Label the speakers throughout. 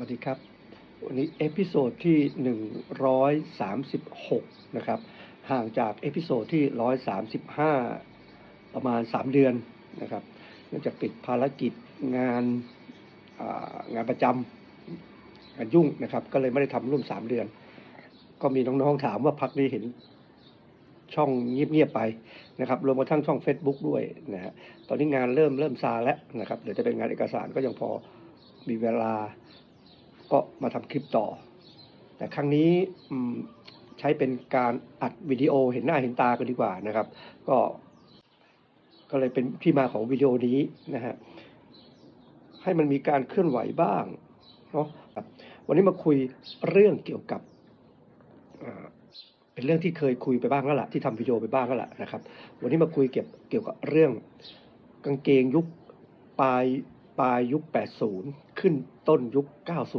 Speaker 1: วัสดีครับ วันนี้เอพิโซดที่ 136 นะครับ ห่างจากเอพิโซดที่ 135 ประมาณ 3 เดือนนะครับเนื่องจากติดภารกิจงานางานประจำงานยุ่งนะครับ ก็เลยไม่ได้ทำร่วม 3 เดือน ก็มีน้องๆถามว่าพักนี้เห็นช่องเงียบๆไปนะครับรวมกระทั่งช่อง Facebook ด้วยนะฮะตอนนี้งานเริ่มเริ่มซาแล้วนะครับเดี๋ยวจะเป็นงานเอกสารก็ยังพอมีเวลา ก็มาทำคลิปต่อ แต่ครั้งนี้ใช้เป็นการอัดวิดีโอเห็นหน้าเห็นตากันดีกว่านะครับ ก็ก็เลยเป็นที่มาของวิดีโอนี้นะฮะให้มันมีการเคลื่อนไหวบ้างเนาะวันนี้มาคุยเรื่องเกี่ยวกับเป็นเรื่องที่เคยคุยไปบ้างแล้วล่ะที่ทำวิดีโอไปบ้างแล้วล่ะนะครับ วันนี้มาคุยเกี่ยวเกี่ยวกับเรื่องกางเกงยุคปลาย ปลายยุค 80 ขึ้นต้นยุค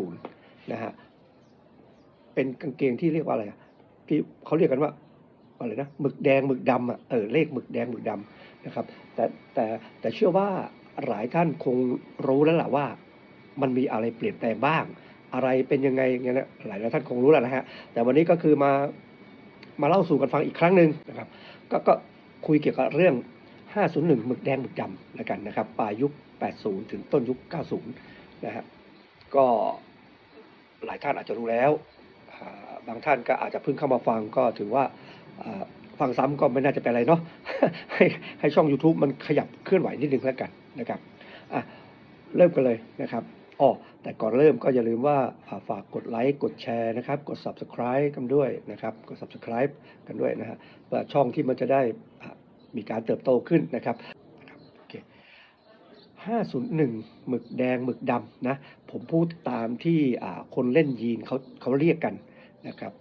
Speaker 1: 90 นะฮะ เป็นกางเกงที่เรียกว่าอะไรอะที่เขาเรียกกันว่าอะไรนะหมึกแดงหมึกดำอะเออเลขหมึกแดงหมึกดำนะครับ แต่แต่แต่เชื่อว่าหลายท่านคงรู้แล้วล่ะว่า มันมีอะไรเปลี่ยนแปลงบ้าง อะไรเป็นยังไงอย่างเงี้ยนะหลายท่านคงรู้แล้วนะฮะแต่วันนี้ก็คือมามาเล่าสู่กันฟังอีกครั้งหนึ่งนะครับ ก็ก็คุยเกี่ยวกับเรื่อง 501 หมึกแดงหมึกดำแล้วกันนะครับปลายยุค 80 ถึงต้นยุค 90 นะฮะก็หลายท่านอาจจะรู้แล้ว บางท่านก็อาจจะเพิ่งเข้ามาฟังก็ถือว่าฟังซ้ำก็ไม่น่าจะเป็นอะไรเนาะให้ให้ช่อง YouTube มันขยับเคลื่อนไหวนิดนึงแล้วกันนะครับอะเริ่มกันเลยนะครับอ๋อแต่ก่อนเริ่มก็อย่าลืมว่าอ่าฝากกดไลค์กดแชร์นะครับ กด Subscribe กันด้วยนะครับ กด Subscribe กันด้วยนะฮะเพื่อช่องที่มันจะได้มีการเติบโตขึ้นนะครับนะครับโอเค 501 หมึกแดงหมึกดำนะ ผมพูดตามที่คนเล่นยีนเขาเขาเรียกกันนะครับ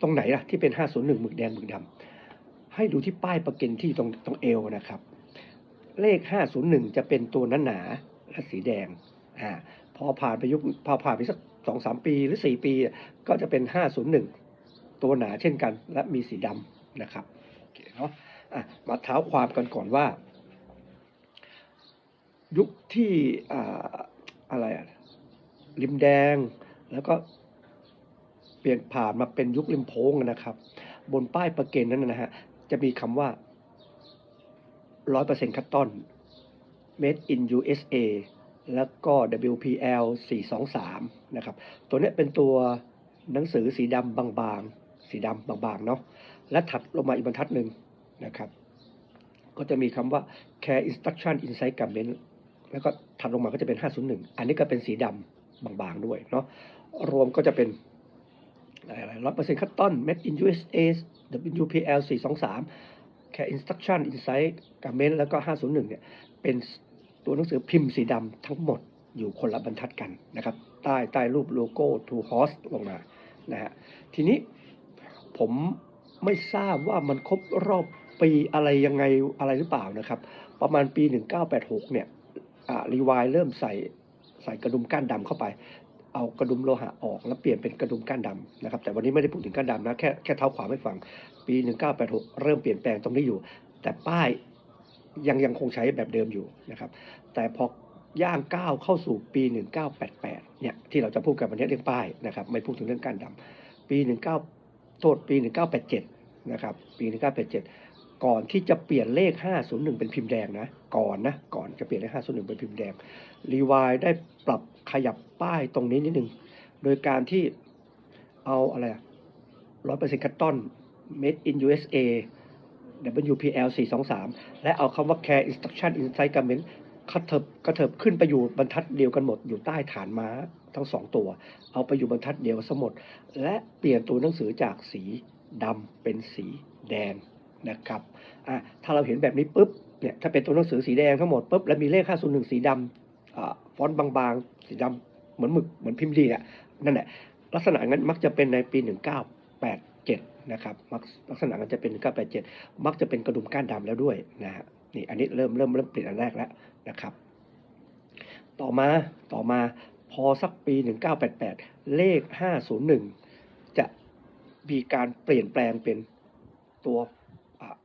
Speaker 1: ตรงไหนล่ะที่เป็น 501 หมึกแดงหมึกดำให้ดูที่ป้ายประกันที่ตรงตรงเอวนะครับ เลข 501 จะเป็นตัวหนาและสีแดงอ่าพอผ่านไปยุคพอผ่านไปสักสองสามปีหรือ4ปี ก็จะเป็น 501 ตัวหนาเช่นกัน และมีสีดำนะครับโอเคเนาะะมาเท้าความกันก่อนว่า ยุคที่อ่าอะไรอะริมแดงแล้วก็เปลี่ยนผ่านมาเป็นยุคริมโพงนะครับ บนป้ายประเกณฑ์นั้นนะฮะจะมีคำว่า100%คัตตอน made in USA แล้วก็ WPL 423 นะครับ ตัวเนี้ยเป็นตัวหนังสือสีดำบางๆ สีดำบางๆ เนาะ และถัดลงมาอีกบรรทัดหนึ่งนะครับ ก็จะมีคำว่า care instruction inside garment แล้วก็ถัดลงมาก็จะเป็น 501 อันนี้ก็เป็นสีดำบางๆด้วยเนาะรวมก็จะเป็นอะไรร้อยเปอร์เซ็นต์คัตตอน made in USA WPL 423 care instruction inside garment แล้วก็ 501 เนี่ย เป็นตัวหนังสือพิมพ์สีดำทั้งหมดอยู่คนละบรรทัดกันนะครับ ใต้ใต้รูปโลโก้ Two Horse ลงมานะฮะทีนี้ผมไม่ทราบว่ามันครบรอบปีอะไรยังไงอะไรหรือเปล่านะครับ ประมาณปี 1986 เนี่ย รีวายเริ่มใส่ใส่กระดุมก้านดำเข้าไป เอากระดุมโลหะออก แล้วเปลี่ยนเป็นกระดุมก้านดำนะครับ แต่วันนี้ไม่ได้พูดถึงก้านดำนะแค่แค่เท้าควาไมให้ฟัง ปี 1986 เริ่มเปลี่ยนแปลงตรงนี้อยู่ แต่ป้ายยังยังคงใช้แบบเดิมอยู่นะครับ แต่พอย่างก้าวเข้าสู่ปี 1988 เนี่ยที่เราจะพูดกันวันนี้เรื่องป้ายนะครับไม่พูดถึงเรื่องก้านดำปี 19 โทษปี 1987 นะครับปี 1987 ก่อนที่จะเปลี่ยนเลข 501 เป็นพิมพ์แดงนะก่อนนะก่อนจะเปลี่ยนเลข 501 เป็นพิมพ์แดงรีวายได้ปรับขยับป้ายตรงนี้นิดนึงโดยการที่เอาอะไรร้อยเปอร์เซ็นต์คัตตอน made in USA WPL 423 และเอาคำว่า care instruction inside garment กระเถิบกระเถิบขึ้นไปอยู่บรรทัดเดียวกันหมดอยู่ใต้ฐานม้าทั้งสองตัว เอาไปอยู่บรรทัดเดียวสมด และเปลี่ยนตัวหนังสือจากสีดำเป็นสีแดง นะครับอะถ้าเราเห็นแบบนี้ปุ๊บเนี่ยถ้าเป็นตัวหนังสือสีแดงทั้งหมดปุ๊บแล้วมีเลข 501 สีดำอ่าฟอนต์บางๆ สีดำเหมือนหมึกเหมือนพิมพ์ดีอะนั่นแหละลักษณะงั้นมักจะเป็นในปี 1987 นะครับลักษณะนั้นจะเป็น 1987 มักจะเป็นกระดุมก้านดำแล้วด้วยนะฮะนี่อันนี้เริ่มเริ่มเริ่มเปลี่ยนอันแรกแล้วนะครับ ต่อมาต่อมาพอสักปี 1988 เลข 501 จะมีการเปลี่ยนแปลงเป็นตัว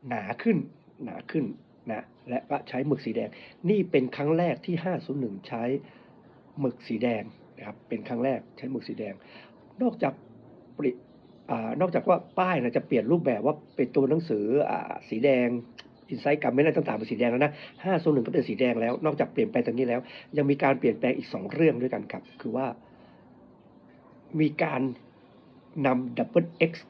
Speaker 1: หนาขึ้นหนาขึ้นนะและก็ใช้หมึกสีแดง นี่เป็นครั้งแรกที่ 501 ใช้หมึกสีแดงนะครับเป็นครั้งแรกใช้หมึกสีแดง นอกจากปริอ่นอกจากว่าป้ายนะจะเปลี่ยนรูปแบบว่าเป็นตัวหนังสืออสีแดงอินไซต์กับไม่ได้ต่างๆเป็นสีแดงแล้วนะห้าโซนหนึ่งก็เป็นสีแดงแล้ว นอกจากเปลี่ยนแปลงตรงนี้แล้ว ยังมีการเปลี่ยนแปลงอีกสองเรื่องด้วยกันครับ คือว่า มีการนำ Double X กซ์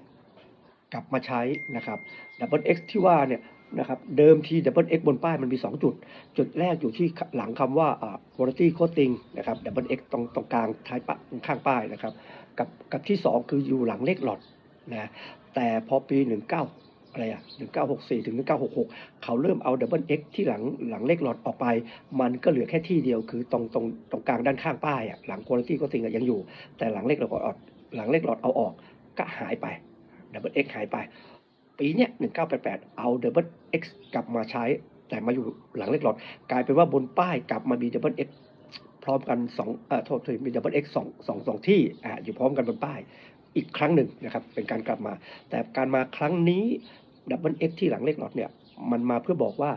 Speaker 1: กลับมาใช้นะครับ Double X ที่ว่าเนี่ยนะครับเดิมที Double X บนป้ายมันมี 2 จุด จุดแรกอยู่ที่หลังคำว่า quality coating นะครับ Double X ตรงตรงกลางท้ายปะข้างป้ายนะครับ กับกับที่ 2 คืออยู่หลังเลขหลอดนะแต่พอปี 19อะไรอะ1964 ถึง 1966 เขาเริ่มเอา Double X ที่หลังหลังเลขหลอดออกไป มันก็เหลือแค่ที่เดียวคือตรงตรงตรงกลางด้านข้างป้ายอะหลัง quality coating อะยังอยู่ แต่หลังเลขหลอดหลังเลขหลอดเอาออกก็หายไป Double X หายไป ปีเนี้ย1988เอา Double X กกลับมาใช้ แต่มาอยู่หลังเลขหลอด กลายเป็นว่าบนป้ายกลับมามี Double X พร้อมกันสองเอ่อโทษทีมี Double X สองสองสองที่อ่าอยู่พร้อมกันบนป้ายอีกครั้งหนึ่งนะครับ เป็นการกลับมา แต่การมาครั้งนี้ Double X ที่หลังเลขหลอดเนี่ย มันมาเพื่อบอกว่า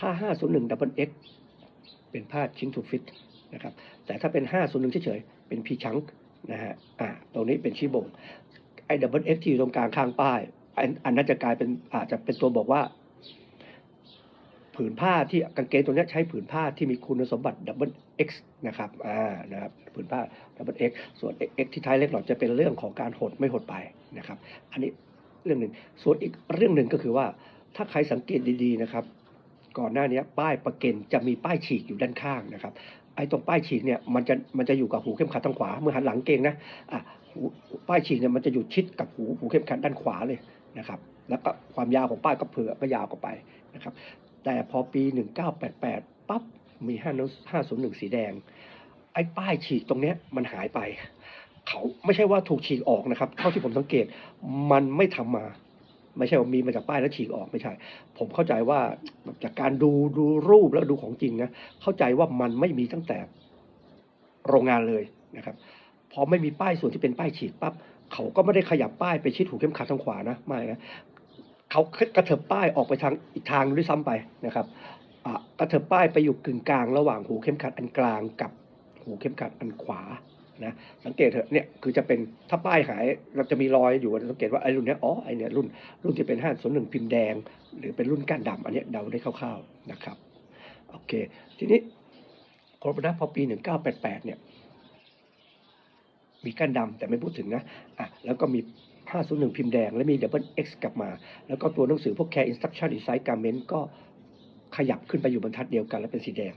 Speaker 1: ถ้า 501 Double X เป็นผ้าชิ้นทูฟิตนะครับ แต่ถ้าเป็น 501เฉยๆ เป็นพีชังนะฮะ อ่า ตรงนี้เป็นชี้บ่ง ไอ้ Double X ที่อยู่ตรงกลางข้างป้ายอันนั้นจะกลายเป็นอาจจะเป็นตัวบอกว่า ผืนผ้าที่กางเกงตัวนี้ใช้ผืนผ้าที่มีคุณสมบัติ Double X นะครับอ่านะครับผืนผ้า Double X ส่วน X ที่ท้ายเลขหลอดจะเป็นเรื่องของการหดไม่หดไปนะครับ อันนี้เรื่องหนึ่งส่วนอีกเรื่องหนึ่งก็คือว่า ถ้าใครสังเกตดีๆนะครับ ก่อนหน้านี้ป้ายประเก็นจะมีป้ายฉีกอยู่ด้านข้างนะครับไอ้ตรงป้ายฉีกเนี่ยมันจะมันจะอยู่กับหูเข้มขัดทางขวาเมื่อหันหลังเกงนะอะ หูป้ายฉีกเนี่ยมันจะอยู่ชิดกับหูหูเข้มขัดด้านขวาเลยนะครับ แล้วก็ความยาวของป้ายก็เผื่อก็ยาวกว่าไปนะครับ แต่พอปี 1988ปั๊บมี501สีแดง ไอ้ป้ายฉีกตรงเนี้ยมันหายไป เขาไม่ใช่ว่าถูกฉีกออกนะครับ เท่าที่ผมสังเกตมันไม่ทำมาไม่ใช่ว่ามีมาจากป้ายแล้วฉีกออกไม่ใช่ ผมเข้าใจว่าจากการดูดูรูปแล้วดูของจริงนะเข้าใจว่ามันไม่มีตั้งแต่โรงงานเลยนะครับ พอไม่มีป้ายส่วนที่เป็นป้ายฉีกปั๊บเขาก็ไม่ได้ขยับป้ายไปชิดหูเข้มขัดทางขวานะไม่นะเขากระเถิบป้ายออกไปทางอีกทางด้วยซ้ำไปนะครับอะกระเถิบป้ายไปอยู่กึ่งกลางระหว่างหูเข้มขัดอันกลางกับหูเข้มขัดอันขวานะสังเกตเถอะเนี่ยคือจะเป็นถ้าป้ายหายเราจะมีรอยอยู่สังเกตว่าไอ้รุ่นเนี้ยอ๋อไอ้เนี่ยรุ่นรุ่นที่เป็นห้าส่วนหนึ่งพิมพ์แดง หรือเป็นรุ่นก้านดำอันเนี้ยเดาได้คร่าวๆนะครับโอเค ทีนี้ครบนะพอปี 1988เนี่ย มีก้านดำแต่ไม่พูดถึงนะอะแล้วก็มี 501 พิมพ์แดง และมี Double X กลับมา แล้วก็ตัวหนังสือพวก Care Instruction Design Garment ก็ขยับขึ้นไปอยู่บรรทัดเดียวกัน แล้วเป็นสีแดง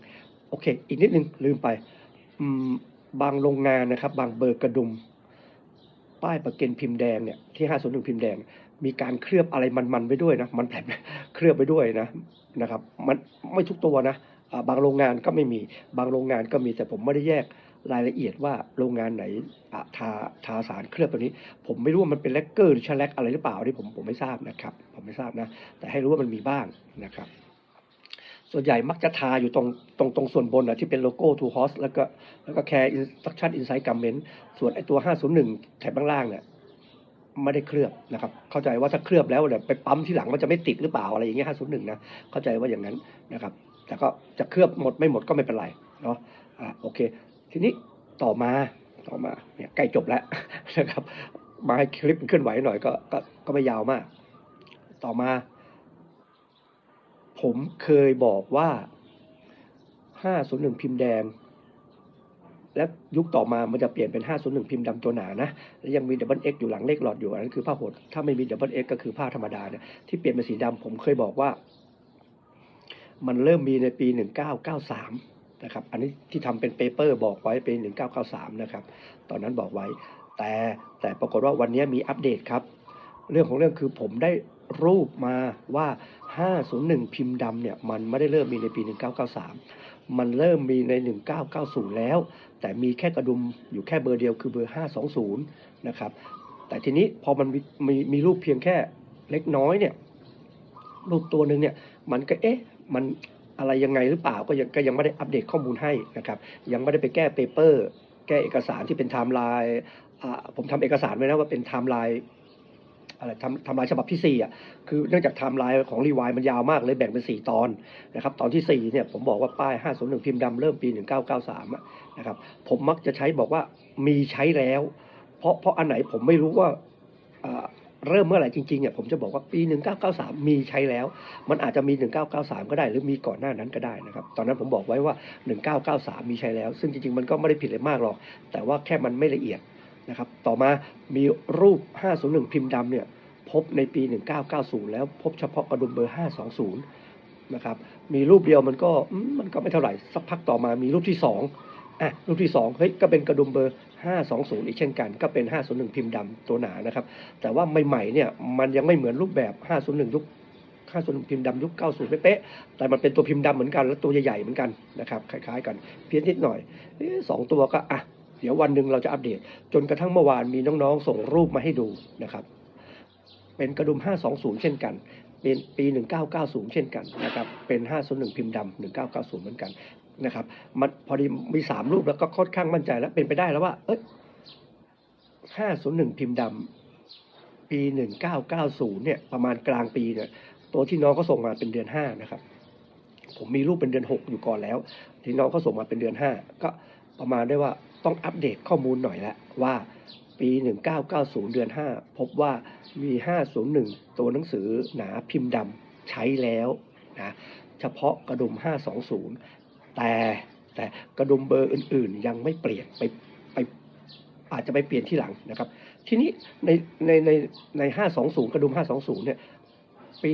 Speaker 1: โอเค อีกนิดนึง ลืมไปมบางโรงงานนะครับ บางเบอร์กระดุม ป้ายประเก็นพิมพ์แดงเนี่ยที่ 501 พิมพ์แดง มีการเคลือบอะไรมันๆไว้ด้วยนะ มันแผลเคลือบไปด้วยนะนะครับ มันไม่ทุกตัวนะบางโรงงานก็ไม่มี บางโรงงานก็มีแต่ผมไม่ได้แยก รายละเอียดว่าโรงงานไหนทาทาสารเคลือบตัวนี้ ผมไม่รู้ว่ามันเป็นแลกเกอร์หรือชาแลกอะไรหรือเปล่าที่ผมผมไม่ทราบนะครับ ผมไม่ทราบนะ แต่ให้รู้ว่ามันมีบ้างนะครับ ส่วนใหญ่มักจะทาอยู่ตรงตรงตรงส่วนบนนะที่เป็นโลโก้ Two Horse แล้วก็แล้วก็ Care Instruction Inside Garment ส่วนไอตัว 501 แถบล่างเนี่ยไม่ได้เคลือบนะครับ เข้าใจว่าถ้าเคลือบแล้วเนี่ยไปปั๊มที่หลังมันจะไม่ติดหรือเปล่าอะไรอย่างเงี้ย501นะ เข้าใจว่าอย่างนั้นนะครับ แต่ก็จะเคลือบหมดไม่หมดก็ไม่เป็นไรเนาะ อ่าโอเค ทีนี้ต่อมาต่อมาเนี่ยใกล้จบแล้วนะครับ มาให้คลิปมันเคลื่อนไหวหน่อยก็ก็ก็ไม่ยาวมาก ต่อมา ผมเคยบอกว่า501พิมพ์แดง และยุคต่อมามันจะเปลี่ยนเป็น 501 พิมพ์ดำตัวหนานะ แล้วยังมี Double X อยู่หลังเลขหลอดอยู่ อันนั้นคือผ้าหด ถ้าไม่มี Double X ก็คือผ้าธรรมดาเนี่ยที่เปลี่ยนเป็นสีดำผมเคยบอกว่า มันเริ่มมีในปี 1993 นะครับ อันนี้ที่ทำเป็นเปเปอร์บอกไว้เป็น 1993 นะครับ ตอนนั้นบอกไว้ แต่แต่ปรากฏว่าวันนี้มีอัปเดตครับ เรื่องของเรื่องคือผมได้รูปมาว่า 501 พิมพ์ดำเนี่ยมันไม่ได้เริ่มมีในปี 1993 มันเริ่มมีใน 1990 แล้ว แต่มีแค่กระดุมอยู่แค่เบอร์เดียวคือเบอร์ 520 นะครับ แต่ทีนี้พอมันมีมีรูปเพียงแค่เล็กน้อยเนี่ยรูปตัวหนึ่งเนี่ยมันก็เอ๊ะมัน อะไรยังไงหรือเปล่าก็ยังก็ยังไม่ได้อัปเดตข้อมูลให้นะครับยังไม่ได้ไปแก้เปเปอร์แก้เอกสารที่เป็นไทม์ไลน์ผมทำเอกสารไว้นะว่าเป็นไทม์ไลน์อะไรทำทำลายฉบับที่4อะคือเนื่องจากไทม์ไลน์ของรีวายมันยาวมากเลยแบ่งเป็น 4 ตอนนะครับตอนทีสี่4 เนี่ยผมบอกว่าป้าย 501 พิมพ์ดำเริ่มปี 1993นะครับผมมักจะใช้บอกว่ามีใช้แล้ว เพราะเพราะอันไหนผมไม่รู้ว่า เริ่มเมื่อไหร่จริงๆเนี่ยผมจะบอกว่าปี 1993 มีใช้แล้ว มันอาจจะมี 1993 ก็ได้ หรือมีก่อนหน้านั้นก็ได้นะครับ ตอนนั้นผมบอกไว้ว่า 1993 มีใช้แล้ว ซึ่งจริงๆ มันก็ไม่ได้ผิดอะไรมากหรอก แต่ว่าแค่มันไม่ละเอียดนะครับ ต่อมามีรูป 501 พิมพ์ดำเนี่ยพบในปี 1990 แล้วพบเฉพาะกระดุมเบอร์ 520 นะครับ มีรูปเดียวมันก็มมันก็ไม่เท่าไหร่ สักพักต่อมามีรูปที่ 2 อะรูปที่2เฮ้ยก็เป็นกระดุมเบอร์ 520 อีกเช่นกัน ก็เป็น 501 พิมพ์ดำตัวหนานะครับ แต่ว่าใหม่ๆเนี่ยมันยังไม่เหมือนรูปแบบ 501 ยุค 501 พิมพ์ดำยุค 90 เป๊ะๆแต่มันเป็นตัวพิมพ์ดำเหมือนกัน แล้วตัวใหญ่ๆเหมือนกันนะครับคล้ายๆกันเพี้ยนนิดหน่อยสองตัวก็อะเดี๋ยววันหนึ่งเราจะอัปเดต จนกระทั่งเมื่อวานมีน้องๆ ส่งรูปมาให้ดูนะครับ เป็นกระดุม 520 เช่นกัน เป็นปี 1990 เช่นกันนะครับ เป็น 501 พิมพ์ดำ1990 เหมือนกัน นะครับมันพอดีมี3รูปแล้วก็ค่อนข้างมั่นใจแล้วเป็นไปได้แล้วว่า เอ้ย501พิมพ์ดำปี1990เก้าเก้าศูนย์เนี่ยประมาณกลางปีเนี่ยตัวที่น้องก็ส่งมาเป็นเดือน5นะครับ ผมมีรูปเป็นเดือน6อยู่ก่อนแล้ว ที่น้องเขาส่งมาเป็นเดือน5ก็ประมาณได้ว่าต้องอัปเดตข้อมูลหน่อยล้วว่าปี 1990 เดือน 5 พบว่ามี 501 ตัวหนังสือหนาพิมพ์ดำใช้แล้วนะเฉพาะกระดุม 520 แต่แต่กระดุมเบอร์อื่น ๆ ยังไม่เปลี่ยนไปไปอาจจะไปเปลี่ยนที่หลังนะครับ ทีนี้ในในในใน520กระดุม520เนี่ยปี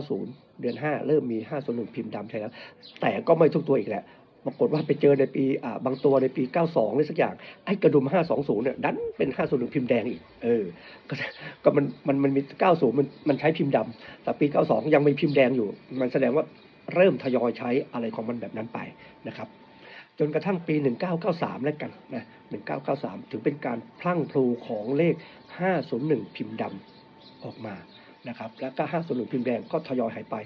Speaker 1: 1990เดือน5เริ่มมี501พิมพ์ดำใช้แล้ว แต่ก็ไม่ทุกตัวอีกแหละปรากฏว่าไปเจอในปีอ่าบางตัวในปี 92หรือสักอย่าง ไอ้กระดุม 520 เนี่ย ดันเป็น 501 พิมพ์แดงอีก เออ ก็ก็มันมันมันมี 90 มันมันใช้พิมพ์ดำแต่ปี 92 ยังมีพิมพ์แดงอยู่ มันแสดงว่า เริ่มทยอยใช้อะไรของมันแบบนั้นไปนะครับ จนกระทั่งปี 1993 แล้วกันนะ 1993 ถึงเป็นการพลั่งพลูของเลข 501 พิมพ์ดำออกมานะครับ แล้วก็ 501 พิมพ์แดงก็ทยอยหายไป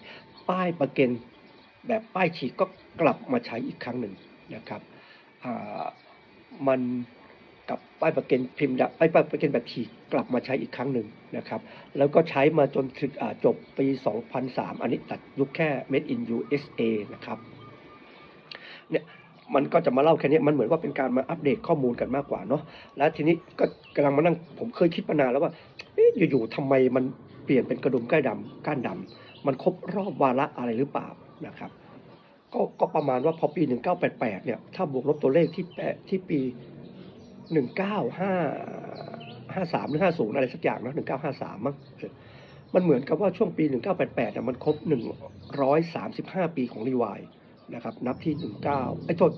Speaker 1: ป้ายประเก็นแบบป้ายฉีกก็กลับมาใช้อีกครั้งหนึ่งนะครับมัน กับป้ายประเก็นพิมพ์ดำไอ้ป้ายประเก็นแบบฉีกกลับมาใช้อีกครั้งหนึ่งนะครับ แล้วก็ใช้มาจนถึงจบปี 2003 อันนี้ตัดยุคแค่ made in USA นะครับเนี่ยมันก็จะมาเล่าแค่นี้มันเหมือนว่าเป็นการมาอัปเดตข้อมูลกันมากกว่าเนาะแล้วทีนี้ก็กำลังมานั่งผมเคยคิดมานานแล้วว่าเอ๊ะอยู่ๆทำไมมันเปลี่ยนเป็นกระดุมก้านดำก้านดำมันครบรอบวาระอะไรหรือเปล่านะครับก็ก็ประมาณว่าพอปี 1988 เนี่ย ถ้าบวกลบตัวเลขที่แปะที่ปี1953หรือ50อะไรสักอย่างนะ1953มั้งเออมันเหมือนกับว่าช่วงปี 1988เนี่ยมันครบ 135 ปีของรีวายนะครับนับที่ 19ไอ้โทษ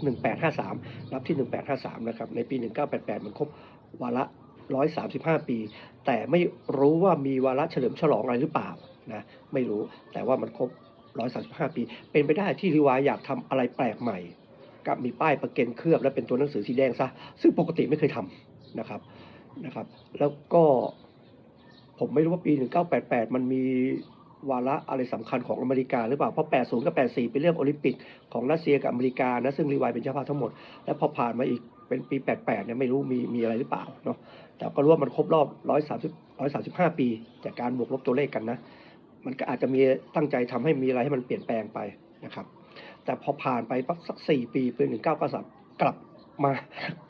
Speaker 1: 1853 นับที่ 1853 นะครับในปี 1988 มันครบวาระ 135 ปี แต่ไม่รู้ว่ามีวาระเฉลิมฉลองอะไรหรือเปล่านะไม่รู้แต่ว่ามันครบ 135 ปี เป็นไปได้ที่รีวายอยากทำอะไรแปลกใหม่ กับมีป้ายประเก็นเคลือบและเป็นตัวหนังสือสีแดงซะซึ่งปกติไม่เคยทำนะครับนะครับ แล้วก็ผมไม่รู้ว่าปี 1988 มันมีวาระอะไรสำคัญของอเมริกาหรือเปล่า เพราะ 80 กับ 84 เป็นเรื่องโอลิมปิกของรัสเซียกับอเมริกานะ ซึ่งรีวายเป็นเจ้าภาพทั้งหมด แล้วพอผ่านมาอีกเป็นปี 88 เนี่ยไม่รู้มีมีอะไรหรือเปล่าเนาะ แต่ก็รู้ว่ามันครบรอบ 130 135 ปี จากการบวกลบตัวเลขกันนะ มันก็อาจจะมีตั้งใจทำให้มีอะไรให้มันเปลี่ยนแปลงไปนะครับ แต่พอผ่านไปปักสัก4ปีปี1993กลับมา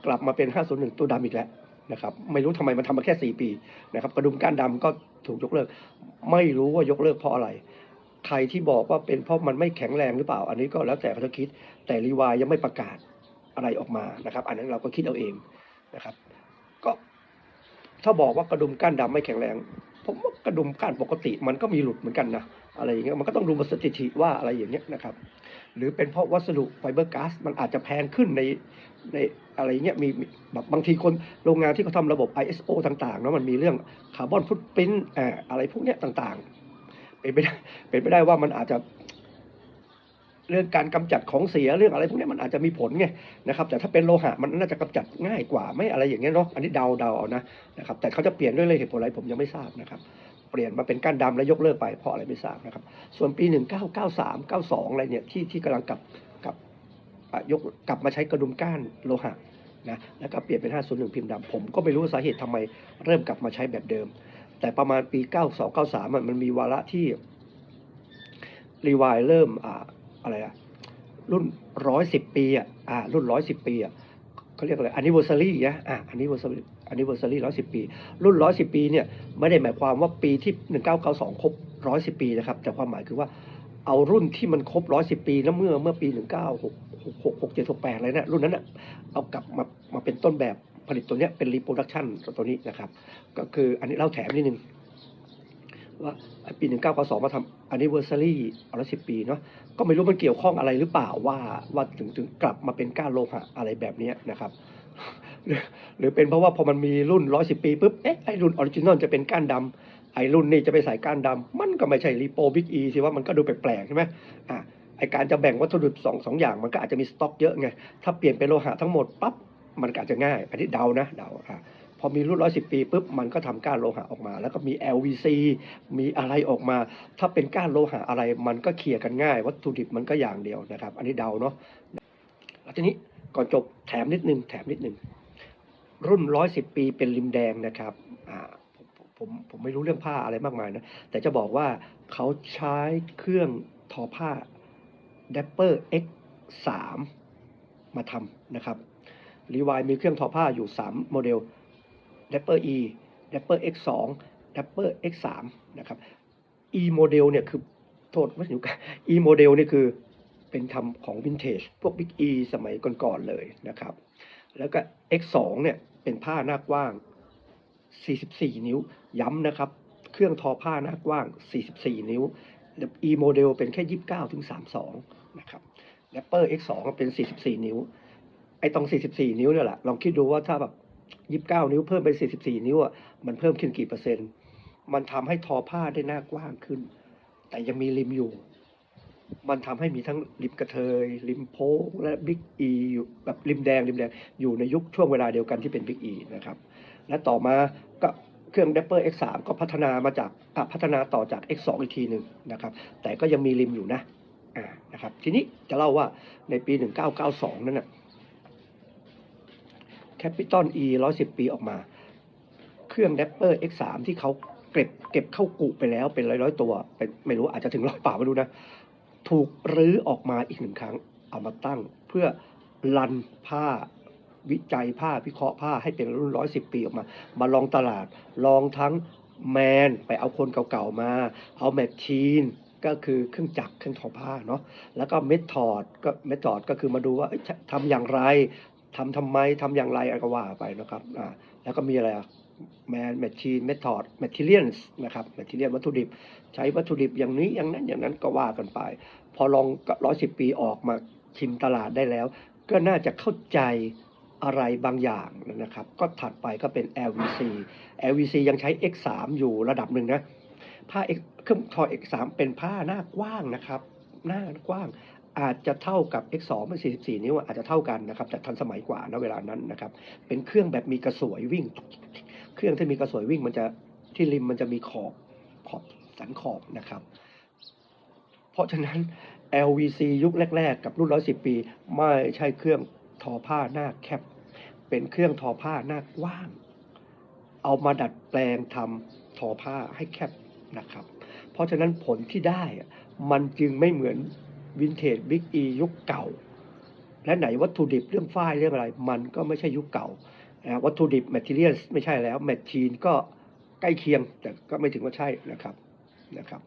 Speaker 1: กลับมาเป็น 501 ตัวดำอีกแล้วนะครับ ไม่รู้ทำไมมันทำมาแค่ 4 ปีนะครับ กระดุมก้านดำก็ถูกยกเลิก ไม่รู้ว่ายกเลิกเพราะอะไร ใครที่บอกว่าเป็นเพราะมันไม่แข็งแรงหรือเปล่า อันนี้ก็แล้วแต่เขาจะคิด แต่รีวายยังไม่ประกาศอะไรออกมานะครับ อันนั้นเราก็คิดเอาเองนะครับ ก็ถ้าบอกว่ากระดุมก้านดำไม่แข็งแรง ผมว่ากระดุมก้านปกติ มันก็มีหลุดเหมือนกันนะอะไรอย่างเงี้ยมันก็ต้องดูมาสถิติว่าอะไรอย่างเงี้ยนะครับ หรือเป็นเพราะวัสดุไฟเบอร์ก๊าซมันอาจจะแพงขึ้นในในอะไรเงี้ยมีแบบบางทีคนโรงงานที่เขาทำระบบ ISO ต่างๆเนาะมันมีเรื่องคาร์บอนฟุตปรินต์อะไรพวกเนี้ยต่างๆ เป็นไปได้เป็นไปได้ว่ามันอาจจะ เรื่องการกำจัดของเสียเรื่องอะไรพวกเนี้ยมันอาจจะมีผลไงนะครับ แต่ถ้าเป็นโลหะมันน่าจะกำจัดง่ายกว่าไม่อะไรอย่างเงี้ยเนาะอันนี้เดาเดาเอานะนะครับ แต่เขาจะเปลี่ยนด้วยเลยเหตุผลอะไรผมยังไม่ทราบนะครับ ปลี่ยนมาเป็นก้านดำแล้วยกเลิกไปเพราะอะไรไม่ทราบนะครับ ส่วนปี 1993 92 อะไรเนี่ยที่ที่กำลังกลับกลับยกกลับมาใช้กระดุมก้านโลหะนะแล้วก็เปลี่ยนเป็น 501 พิมพ์ดำผมก็ไม่รู้สาเหตุทำไมเริ่มกลับมาใช้แบบเดิม แต่ประมาณปี 92 93อะมันมีวาระที่รีวายเริ่มอ่าอะไรอะรุ่นร้อยสิบปีอะอ่ารุ่นร้อยสิบปีอะเขาเรียกอะไร anniversary นะอ่า anniversary anniversary ร้อยสิบปี รุ่นร้อยสิบปีเนี่ยไม่ได้หมายความว่าปีที่1992ครบร้อยสิบปีนะครับ แต่ความหมายคือว่าเอารุ่นที่มันครบร้อยสิบปีแล้วเมื่อเมื่อปี1966 67 68อะไรเนี่ยรุ่นนั้นน่ะเอากลับมามาเป็นต้นแบบผลิตตัวเนี้ยเป็น reproduction ตัวนี้นะครับ ก็คืออันนี้เล่าแถมนิดนึงว่าปี1992มาทำ anniversary ร้อยสิบปีเนาะก็ไม่รู้มันเกี่ยวข้องอะไรหรือเปล่าว่าว่าถึงถึงกลับมาเป็นก้านโลหะอะไรแบบนี้นะครับ หรือหรือเป็นเพราะว่าพอมันมีรุ่น110ปีปุ๊บเอ๊ะไอรุ่นออริจินอลจะเป็นก้านดำไอรุ่นนี้จะไปใส่ก้านดำมันก็ไม่ใช่รีโปบิ๊กอีสิว่ามันก็ดูแปลกๆใช่ไหมอะไอการจะแบ่งวัตถุดิบสองสองอย่างมันก็อาจจะมีสต็อกเยอะไงถ้าเปลี่ยนเป็นโลหะทั้งหมดปั๊บมันก็อาจจะง่ายอันนี้เดานะเดาอะพอมีรุ่น110ปีปุ๊บมันก็ทำก้านโลหะออกมา แล้วก็มี LVC มีอะไรออกมา ถ้าเป็นก้านโลหะอะไร มันก็เคลียร์กันง่าย วัตถุดิบมันก็อย่างเดียวนะครับ อันนี้เดาเนาะแล้วทีนี้ก่อนจบแถมนิดนึงแถมนิดนึง รุ่นร้อยสิบปีเป็นริมแดงนะครับอ่าผมผมผมไม่รู้เรื่องผ้าอะไรมากมายนะ แต่จะบอกว่าเขาใช้เครื่องทอผ้า Dapper X 3มาทำนะครับรีวายมีเครื่องทอผ้าอยู่ 3 โมเดล Dapper E Dapper X 2 Dapper X 3นะครับ E โมเดลเนี่ยคือโทษว่าอยู่กัน E โมเดลนี่คือเป็นทำของวินเทจพวก Big E สมัยก่อนๆเลยนะครับ แล้วก็ X2 เนี่ยเป็นผ้าหน้ากว้าง 44 นิ้ว ย้ำนะครับ เครื่องทอผ้าหน้ากว้าง 44 นิ้ว E โมเดลเป็นแค่ 29ถึง32 นะครับ Rapper X2 เป็น 44 นิ้ว ไอ้ตรง 44 นิ้วเนี่ยแหละ ลองคิดดูว่าถ้าแบบ 29 นิ้วเพิ่มเป็น 44 นิ้วอะ มันเพิ่มขึ้นกี่เปอร์เซ็นต์ มันทำให้ทอผ้าได้หน้ากว้างขึ้น แต่ยังมีริมอยู่ มันทำให้มีทั้งริมกระเทยริมโพกและบิ๊กอีอยู่แบบริมแดงริมแดงอยู่ในยุคช่วงเวลาเดียวกันที่เป็นบิ๊กอีนะครับและต่อมาก็เครื่อง Dapper X3 ก็พัฒนามาจากพัฒนาต่อจาก X2 อีกทีหนึ่งนะครับแต่ก็ยังมีริมอยู่นะนะครับทีนี้จะเล่าว่าในปี 1992 นั้นน่ะ Capital E 110 ปีออกมา เครื่อง Dapper X3 ที่เขาเก็บเก็บเข้ากุไปแล้วเป็นร้อยๆตัวเป็นไม่รู้อาจจะถึงร้อยป่าไม่รู้นะ ถูกรื้อออกมาอีกหนึ่งครั้ง เอามาตั้งเพื่อรันผ้าวิจัยผ้าวิเคราะห์ผ้าให้เป็นรุ่นร้อยสิบปีออกมา มาลองตลาด ลองทั้งแมนไปเอาคนเก่าๆมา เอาแมชชีนก็คือเครื่องจักรเครื่องทอผ้าเนาะแล้วก็เมธอดก็เมธอดก็คือมาดูว่าเอ้ยทำอย่างไรทำทำไมทำอย่างไรอะไรก็ว่าไปนะครับอ่าแล้วก็มีอะไรอะ แมนแมชชีนเมธอดแมทเทียนส์นะครับแมทเทียนวัตถุดิบ ใช้วัตถุดิบอย่างนี้อย่างนั้นอย่างนั้นก็ว่ากันไป พอลองร้อยสิบปีออกมาชิมตลาดได้แล้ว ก็น่าจะเข้าใจอะไรบางอย่างนะครับ ก็ถัดไปก็เป็น LVC LVC ยังใช้ X3 อยู่ระดับหนึ่งนะผ้า X เครื่องทอ X3 เป็นผ้าหน้ากว้างนะครับ หน้ากว้างอาจจะเท่ากับ X2 เป็น44 นิ้วอาจจะเท่ากันนะครับแต่ทันสมัยกว่านเวลานั้นนะครับ เป็นเครื่องแบบมีกระสวยวิ่ง เครื่องที่มีกระสวยวิ่งมันจะที่ริมมันจะมีขอบขอบสันขอบนะครับ เพราะฉะนั้น LVC ยุคแรก ๆ กับรุ่น110ปี ไม่ใช่เครื่องทอผ้าหน้าแคบเป็นเครื่องทอผ้าหน้ากว้าง เอามาดัดแปลงทำทอผ้าให้แคบนะครับ เพราะฉะนั้นผลที่ได้มันจึงไม่เหมือนวินเทจบิ๊กอียุคเก่า และไหนวัตถุดิบเรื่องฝ้ายเรื่องอะไร มันก็ไม่ใช่ยุคเก่า นะวัตถุดิบแมทเทียลไม่ใช่แล้วแมชชีนก็ใกล้เคียงแต่ก็ไม่ถึงว่าใช่นะครับนะครับ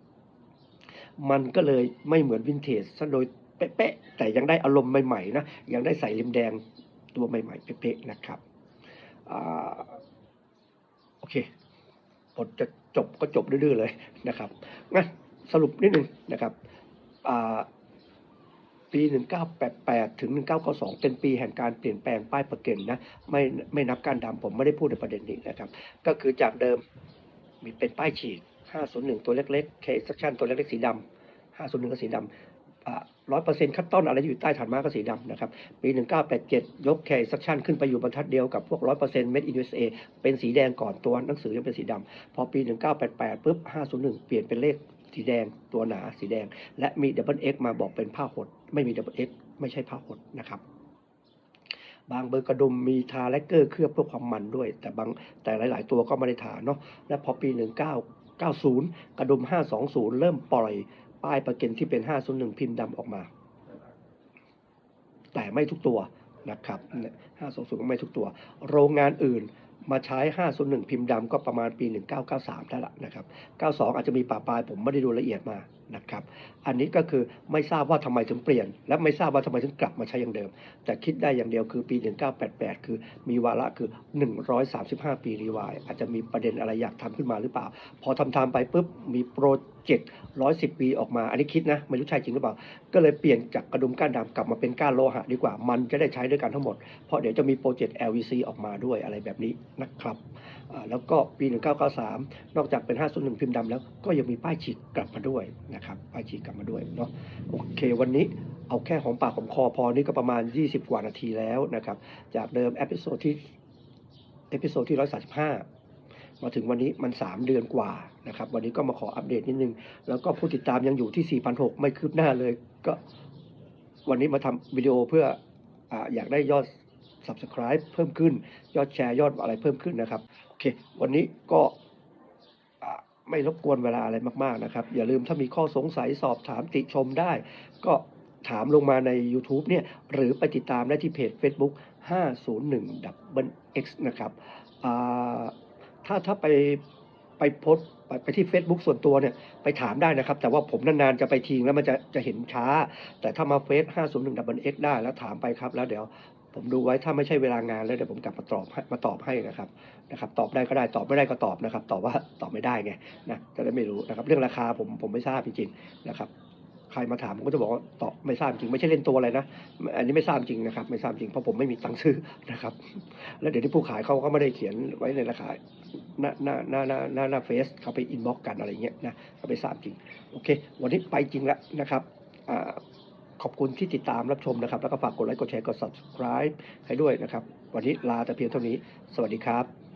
Speaker 1: มันก็เลยไม่เหมือนวินเทจซะโดยเป๊ะๆแต่ยังได้อารมณ์ใหม่ๆนะยังได้ใส่ริมแดงตัวใหม่ๆเป๊ะๆนะครับอโอเคบทจะจบก็จบดื้อๆเลยนะครับงั้นสรุปนิดนึงนะครับอ่า ปี 1988 ถึง 1992 เป็นปีแห่งการเปลี่ยนแปลงป้ายประเก็นนะไม่ไม่นับการดำผมไม่ได้พูดในประเด็นนี้นะครับ ก็คือจากเดิมมีเป็นป้ายฉีด 501 ตัวเล็กๆ K section ตัวเล็กๆ สีดำ501 ก็สีดำร้อยเปอร์เซ็นต์คัตตอนอะไรอยู่ใต้ฐานม้าก็สีดำนะครับ ปี 1987 ยก K section ขึ้นไปอยู่บรรทัดเดียวกับพวก100% Made in USA เป็นสีแดงก่อนตัวหนังสือยังเป็นสีดำพอปี 1988ปุ๊บ501 เปลี่ยนเป็นเลข สีแดงตัวหนาสีแดง และมี Double X มาบอกเป็นผ้าหด ไม่มี Double X ไม่ใช่ผ้าหดนะครับ บางเบอร์กระดุมมีทาแลกเกอร์เคลือบเพื่อความมันด้วย แต่บางแต่หลาย ๆ ตัวก็ไม่ได้ทาเนาะและพอปี 1990 กระดุม 520 เริ่มปล่อยป้ายประเก็นที่เป็น 501 พิมพ์ดำออกมา แต่ไม่ทุกตัวนะครับ 520 ไม่ทุกตัว โรงงานอื่น มาใช้ 501 พิมพ์ดำก็ประมาณปี 1993 ได้ละนะครับ 92 อาจจะมีป่าปลายผมไม่ได้ดูละเอียดมา นะครับ อันนี้ก็คือไม่ทราบว่าทำไมถึงเปลี่ยน และไม่ทราบว่าทำไมถึงกลับมาใช้อย่างเดิม แต่คิดได้อย่างเดียวคือปี 1988 คือมีวาระคือ 135 ปีรีวาย อาจจะมีประเด็นอะไรอยากทำขึ้นมาหรือเปล่า พอทำทำไปปุ๊บมีโปรเจกต์110 ปีออกมา อันนี้คิดนะ ไม่รู้ใช่จริงหรือเปล่า ก็เลยเปลี่ยนจากกระดุมก้านดำกลับมาเป็นก้านโลหะดีกว่า มันจะได้ใช้ด้วยกันทั้งหมด เพราะเดี๋ยวจะมีโปรเจกต์ LVC ออกมาด้วยอะไรแบบนี้นะครับแล้วก็ปี 1993 นอกจากเป็น 501 พิมพ์ดำแล้วก็ยังมีป้ายฉีกกลับมาด้วยนะะครับป้ายฉีกลับมาด้วยเนาะโอเควันนี้เอาแค่หอมปากหอมคอพอนี่ก็ประมาณ 20 กว่านาทีแล้วนะครับ จากเดิมเอพิโซดที่เอพิโซดที่135มาถึงวันนี้มัน 3 เดือนกว่านะครับ วันนี้ก็มาขออัปเดตนิดนึง แล้วก็ผู้ติดตามยังอยู่ที่4,600ไม่คืบหน้าเลย ก็วันนี้มาทำวิดีโอเพื่อออยากได้ยอด subscribe เพิ่มขึ้น ยอดแชร์ยอดอะไรเพิ่มขึ้นนะครับ โอเค วันนี้ก็ ไม่รบกวนเวลาอะไรมาก ๆ นะครับ อย่าลืมถ้ามีข้อสงสัยสอบถามติชมได้ ก็ถามลงมาใน YouTube เนี่ย หรือไปติดตามได้ที่เพจ Facebook 501 Double X นะครับถ้าถ้าไป ไปโพสไปไปที่ Facebook ส่วนตัวเนี่ยไปถามได้นะครับ แต่ว่าผมนานๆจะไปทิ้งแล้วมันจะจะเห็นช้า แต่ถ้ามาเฟซ501 WX ได้แล้วถามไปครับ แล้วเดี๋ยวผมดูไว้ถ้าไม่ใช่เวลางานแล้วเดี๋ยวผมกลับมาตอบมาตอบให้นะครับนะครับ ตอบได้ก็ได้ตอบไม่ได้ก็ตอบนะครับ ตอบว่าตอบไม่ได้ไงนะจะได้ไม่รู้นะครับ เรื่องราคาผมผมไม่ทราบจริงๆนะครับ ใครมาถามผมก็จะบอกว่าตอบไม่ทราบจริงไม่ใช่เล่นตัวอะไรนะ อันนี้ไม่ทราบจริงนะครับ ไม่ทราบจริงเพราะผมไม่มีตังค์ซื้อนะครับ แล้วเดี๋ยวที่ผู้ขายเขาก็ไม่ได้เขียนไว้ในราคาหน้าหน้าหน้าหน้าหน้าหน้าเฟซเขาไปอินบ็อกกันอะไรเงี้ยนะก็ไม่ทราบจริงโอเค วันนี้ไปจริงแล้วนะครับอขอบคุณที่ติดตามรับชมนะครับ แล้วก็ฝากกดไลค์กดแชร์กด subscribe ให้ด้วยนะครับ วันนี้ลาแต่เพียงเท่านี้ สวัสดีครับ